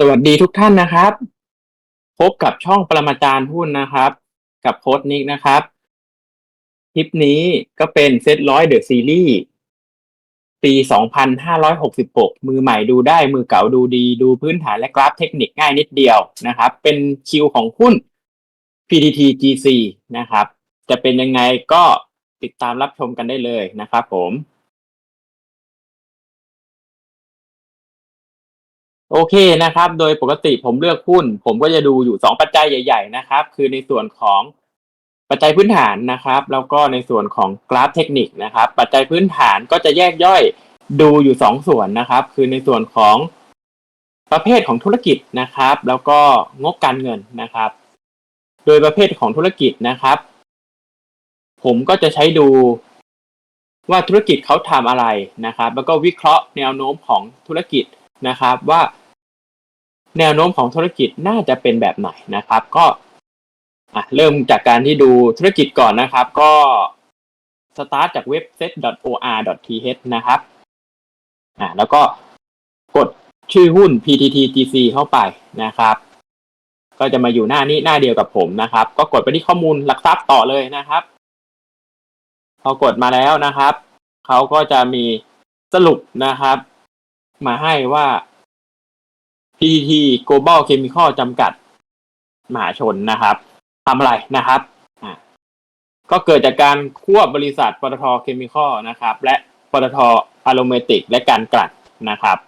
สวัสดีทุกท่านนะครับ พบกับช่องปรมาจารย์หุ้นนะครับ กับโค้ดนิกนะครับ คลิปนี้ก็เป็นเซตร้อยเดอะซีรีส์ปี 2566 มือใหม่ดูได้มือเก่าดูดี ดูพื้นฐานและกราฟเทคนิคง่ายนิดเดียวนะครับ เป็นคิวของหุ้น PTT GC นะครับ จะเป็นยังไงก็ติดตามรับชมกันได้เลยนะครับผม โอเคนะครับ โดยปกติผมเลือกหุ้น ผมก็จะดูอยู่สองปัจจัยใหญ่ ๆ นะครับ คือในส่วนของปัจจัยพื้นฐานนะครับ แล้วก็ในส่วนของกราฟเทคนิคนะครับ ปัจจัยพื้นฐานก็จะแยกย่อยดูอยู่สองส่วนนะครับ คือในส่วนของประเภทของธุรกิจนะครับ แล้วก็งบการเงินนะครับ โดยประเภทของธุรกิจนะครับ ผมก็จะใช้ดูว่าธุรกิจเขาทำอะไรนะครับ แล้วก็วิเคราะห์แนวโน้มของธุรกิจนะครับ ว่า แนวโน้มของธุรกิจน่าจะเป็นแบบไหนนะครับ ก็เริ่มจากการที่ดูธุรกิจก่อนนะครับ ก็สตาร์ทจากเว็บ set.or.th นะครับอะแล้วก็กดชื่อหุ้น PTTGC เข้าไปนะครับ ก็จะมาอยู่หน้านี้หน้าเดียวกับผมนะครับ ก็กดไปที่ข้อมูลหลักทรัพย์ต่อเลยนะครับ พอกดมาแล้วนะครับ เขาก็จะมีสรุปนะครับ มาให้ว่า PTT Global Chemical จำกัดมหาชนนะครับทำอะไรนะครับอ่าก็เกิดจากการควบบริษัทปตทเคมีคอลนะครับ และปตทอะโรเมติก และการกลั่นนะครับ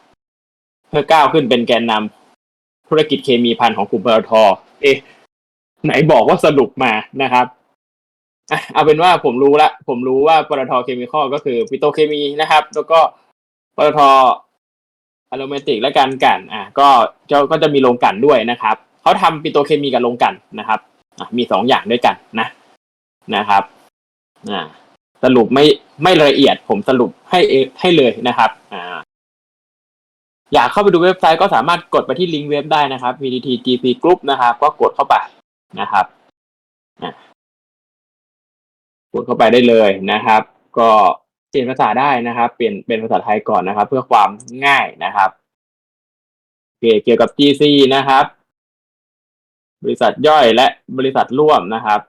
เพื่อก้าวขึ้นเป็นแกนนำธุรกิจเคมีพันของกลุ่มปตทเอ๊ะไหนบอกว่าสรุปมานะครับอะเอาเป็นว่าผมรู้ละ ผมรู้ว่าปตทเคมีคอลก็คือปิโตเคมีนะครับ แล้วก็ปตท อะโรเมติกและการกลั่นอะก็จะก็จะมีโรงกลั่นด้วยนะครับเขาทำปิโตเคมีกับโรงกลั่นนะครับอะมีสองอย่างด้วยกันนะนะครับอ่าสรุปไม่ไม่ละเอียดผมสรุปให้ให้เลยนะครับอ่าอยากเข้าไปดูเว็บไซต์ก็สามารถกดไปที่ลิงก์เว็บได้นะครับ VDT GP Group นะครับ ก็กดเข้าไปนะครับอะกดเข้าไปได้เลยนะครับ ก็ เปลี่ยนภาษาได้นะครับ เปลี่ยนเป็นภาษาไทยก่อนนะครับ เพื่อความง่ายนะครับโอเคเกี่ยวกับ GC นะครับ บริษัทย่อยและบริษัทร่วมนะครับ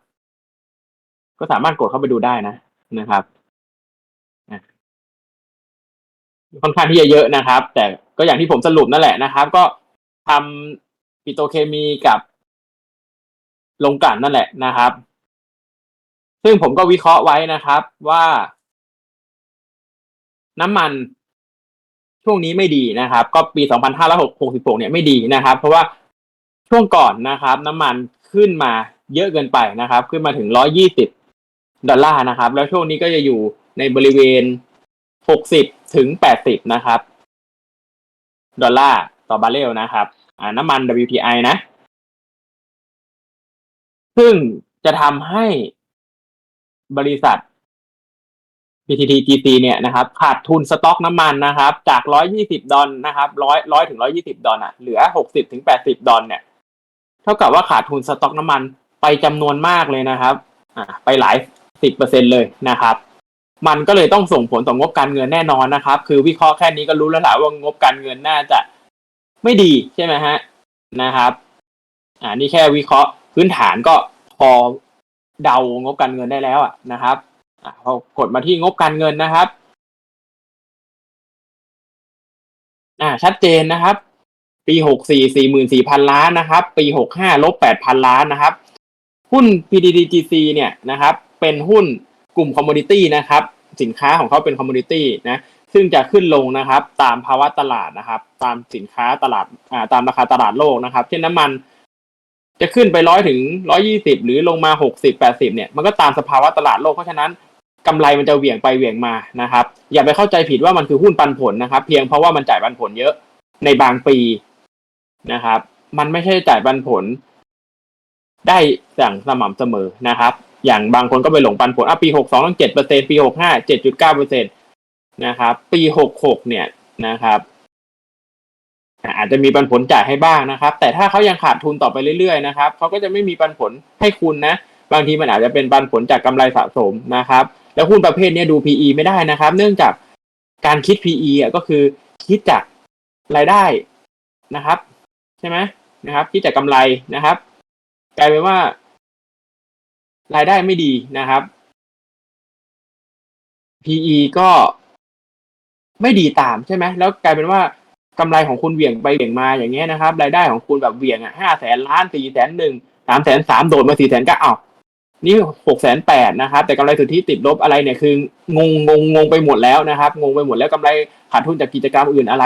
ก็สามารถกดเข้าไปดูได้นะนะครับค่อนข้างที่จะเยอะนะครับ แต่ก็อย่างที่ผมสรุปนั่นแหละนะครับ ก็ทำปิโตเคมีกับโรงกลั่นนั่นแหละนะครับ ซึ่งผมก็วิเคราะห์ไว้นะครับว่า น้ำมันช่วงนี้ไม่ดีนะครับ ก็ปี 2566 เนี่ยไม่ดีนะครับ เพราะว่าช่วงก่อนนะครับ น้ำมันขึ้นมาเยอะเกินไปนะครับ ขึ้นมาถึง 120 ดอลลาร์นะครับ แล้วช่วงนี้ก็จะอยู่ในบริเวณ 60 ถึง 80 นะครับ ดอลลาร์ต่อบาร์เรลนะครับ อ่าน้ำมัน WTI นะ ซึ่งจะทำให้บริษัท PTT GC เนี่ยนะครับขาดทุนสต็อกน้ำมันนะครับ จาก 120 ดอลนะครับ100 100ถึง 120 ดอลอะเหลือ 60 ถึง 80 ดอลเนี่ยเท่ากับว่าขาดทุนสต็อกน้ำมันไปจำนวนมากเลยนะครับอ่าไปหลาย 10%เลยนะครับ มันก็เลยต้องส่งผลต่องบการเงินแน่นอนนะครับ คือวิเคราะห์แค่นี้ก็รู้แล้วแหละว่างบการเงินน่าจะไม่ดีใช่ไหมฮะนะครับอ่านี่แค่วิเคราะห์พื้นฐานก็พอเดางบการเงินได้แล้วอะนะครับ อ่าพอกดมาที่งบการเงินนะครับ อ่า ชัดเจนนะครับ ปีหกสี่สี่หมื่นสี่พันล้านนะครับ ปีหกห้าลบแปดพันล้านนะครับ หุ้น PDDGC เนี่ยนะครับ เป็นหุ้นกลุ่มคอมมูนิตี้นะครับ สินค้าของเขาเป็นคอมมูนิตี้นะซึ่งจะขึ้นลงนะครับ ตามภาวะตลาดนะครับ ตามสินค้าตลาดอ่าตามราคาตลาดโลกนะครับ เช่นน้ำมันจะขึ้นไปร้อยถึงร้อยี่สิบหรือลงมาหกสิบแปดสิบเนี่ยมันก็ตามสภาวะตลาดโลกเพราะฉะนั้น กำไรมันจะเหวี่ยงไปเหวี่ยงมานะครับ อย่าไปเข้าใจผิดว่ามันคือหุ้นปันผลนะครับ เพียงเพราะว่ามันจ่ายปันผลเยอะในบางปีนะครับ มันไม่ใช่จ่ายปันผล ได้อย่างสม่ำเสมอนะครับ อย่างบางคนก็ไปหลงปันผลอะปีหกสองต้องเจ็ดเปอร์เซ็นปีหกห้าเจ็ดจุดเก้าเปอร์เซ็นตนะครับ ปีหกหกเนี่ยนะครับอะอาจจะมีปันผลจ่ายให้บ้างนะครับ แต่ถ้าเขายังขาดทุนต่อไปเรื่อยๆนะครับเขาก็จะไม่มีปันผลให้คุณนะ บางทีมันอาจจะเป็นปันผลจากกำไรสะสมนะครับ แล้วหุ้นประเภทนี้ดู PE ไม่ได้นะครับ เนื่องจากการคิด PE อะก็คือคิดจากรายได้นะครับ ใช่ไหมนะครับ คิดจากกำไรนะครับ กลายเป็นว่า รายได้ไม่ดีนะครับ PE ก็ไม่ดีตามใช่ไหมแล้วกลายเป็นว่ากำไรของคุณเหวี่ยงไปเหวี่ยงมาอย่างเงี้ยนะครับ รายได้ของคุณแบบเหวี่ยงอะห้าแสนล้านสี่แสนหนึ่งสามแสนสามโดดมาสี่แสนก็อ้าว นี่หกแสนแปดนะครับ แต่กำไรสุทธิติดลบอะไรเนี่ยคืองงงงงงไปหมดแล้วนะครับงงไปหมดแล้วกำไรขาดทุนจากกิจกรรมอื่นอะไร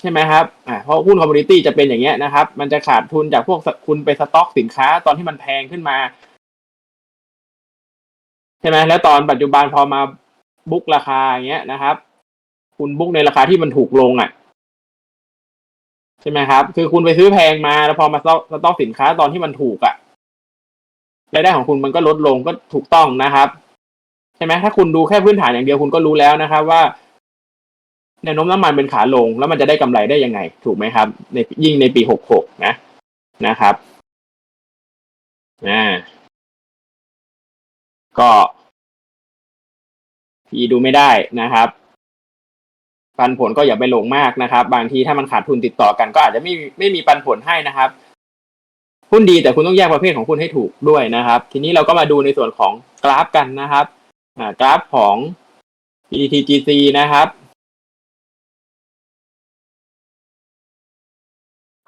ใช่ไหมครับอ่าเพราะหุ้นคอมมูนิตี้จะเป็นอย่างเงี้ยนะครับ มันจะขาดทุนจากพวกคุณไปสต็อกสินค้า ตอนที่มันแพงขึ้นมาใช่ไหมแล้วตอนปัจจุบันพอมาบุ๊กราคาอย่างเงี้ยนะครับ คุณบุ๊กในราคาที่มันถูกลงอะใช่ไหมครับ คือคุณไปซื้อแพงมาแล้วพอมาสต็อกสต็อกสินค้าตอนที่มันถูกอะ รายได้ของคุณมันก็ลดลงก็ถูกต้องนะครับ ใช่ไหมถ้าคุณดูแค่พื้นฐานอย่างเดียวคุณก็รู้แล้วนะครับ ว่าแนวโน้มน้ำมันเป็นขาลง แล้วมันจะได้กำไรได้ยังไง ถูกไหมครับ ในยิ่งในปีหกหกนะนะครับอ่าก็พีดูไม่ได้นะครับปันผลก็อย่าไปหลงมากนะครับ บางทีถ้ามันขาดทุนติดต่อกันก็อาจจะไม่ไม่มีปันผลให้นะครับ หุ้นดีแต่คุณต้องแยกประเภทของคุณให้ถูกด้วยนะครับ ทีนี้เราก็มาดูในส่วนของกราฟกันนะครับกราฟของ PTTGC นะครับ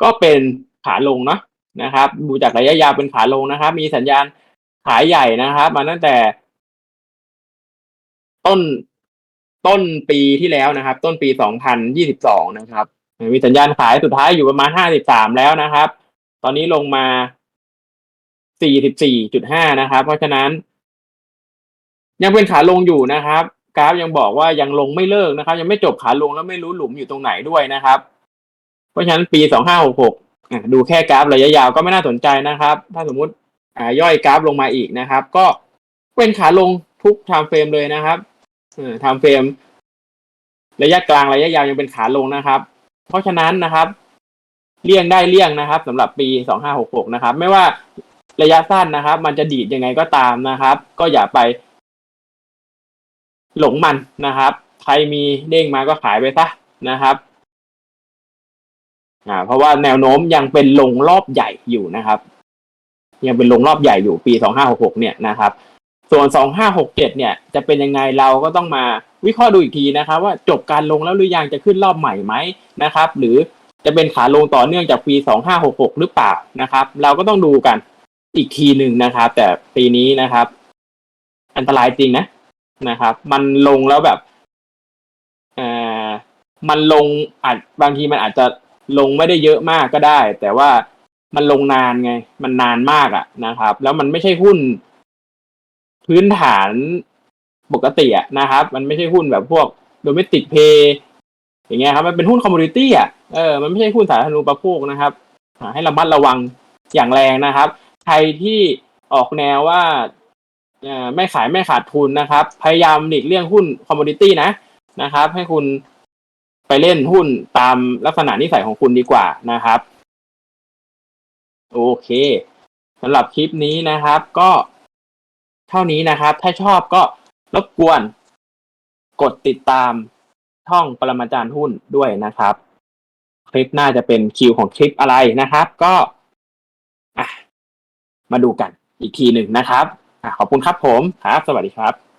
ก็เป็นขาลงเนาะนะครับ ดูจากระยะยาวเป็นขาลงนะครับ มีสัญญาณขายใหญ่นะครับ มาตั้งแต่ ต้นต้นปีที่แล้วนะครับ ต้นปี2022นะครับ มีสัญญาณขายสุดท้ายอยู่ประมาณ53แล้วนะครับ ตอนนี้ลงมา 44.5 นะครับ เพราะฉะนั้น ยังเป็นขาลงอยู่นะครับ กราฟยังบอกว่ายังลงไม่เลิกนะครับ ยังไม่จบขาลงแล้วไม่รู้หลุมอยู่ตรงไหนด้วยนะครับ เพราะฉะนั้นปี 2566 ดูแค่กราฟระยะยาวก็ไม่น่าสนใจนะครับ ถ้าสมมุติย่อยกราฟลงมาอีกนะครับ ก็เป็นขาลงทุก time frame เลยนะครับเออ time frame ระยะกลางระยะยาวยังเป็นขาลงนะครับ เพราะฉะนั้นนะครับ เลี่ยงได้เลี่ยงนะครับสำหรับปี2566นะครับ ไม่ว่าระยะสั้นนะครับ มันจะดีดยังไงก็ตามนะครับ ก็อย่าไป หลงมันนะครับ ใครมีเด้งมาก็ขายไปซะนะครับอ่าเพราะว่าแนวโน้มยังเป็นลงรอบใหญ่อยู่นะครับ ยังเป็นลงรอบใหญ่อยู่ปี2566เนี่ยนะครับ ส่วน2567เนี่ย จะเป็นยังไงเราก็ต้องมาวิเคราะห์ดูอีกทีนะครับ ว่าจบการลงแล้วหรือยังจะขึ้นรอบใหม่ไหมนะครับ หรือ จะเป็นขาลงต่อเนื่องจากปี2566หรือเปล่านะครับ เราก็ต้องดูกันอีกทีหนึ่งนะครับ แต่ปีนี้นะครับ อันตรายจริงนะนะครับ มันลงแล้วแบบเอ่อมันลงอาจบางทีมันอาจจะลงไม่ได้เยอะมากก็ได้ แต่ว่ามันลงนานไง มันนานมากอะนะครับ แล้วมันไม่ใช่หุ้น พื้นฐานปกติอะนะครับ มันไม่ใช่หุ้นแบบพวกโดเมติกเพย์อย่างเงี้ยครับ มันเป็นหุ้นคอมมูนิตี้อะ เออมันไม่ใช่หุ้นสาธารณูปโภคนะครับให้ระมัดระวังอย่างแรงนะครับ ใครที่ออกแนวว่าไม่ขายไม่ขาดทุนนะครับ พยายามหลีกเลี่ยงหุ้นคอมมูนิตี้นะนะครับ ให้คุณไปเล่นหุ้นตามลักษณะนิสัยของคุณดีกว่านะครับ โอเคสำหรับคลิปนี้นะครับ ก็เท่านี้นะครับ ถ้าชอบก็รบกวน กดติดตามช่องปรมาจารย์หุ้นด้วยนะครับ คลิปหน้าจะเป็นคิวของคลิปอะไรนะครับ ก็มาดูกันอีกทีหนึ่งนะครับอขอบคุณครับผมครับ สวัสดีครับ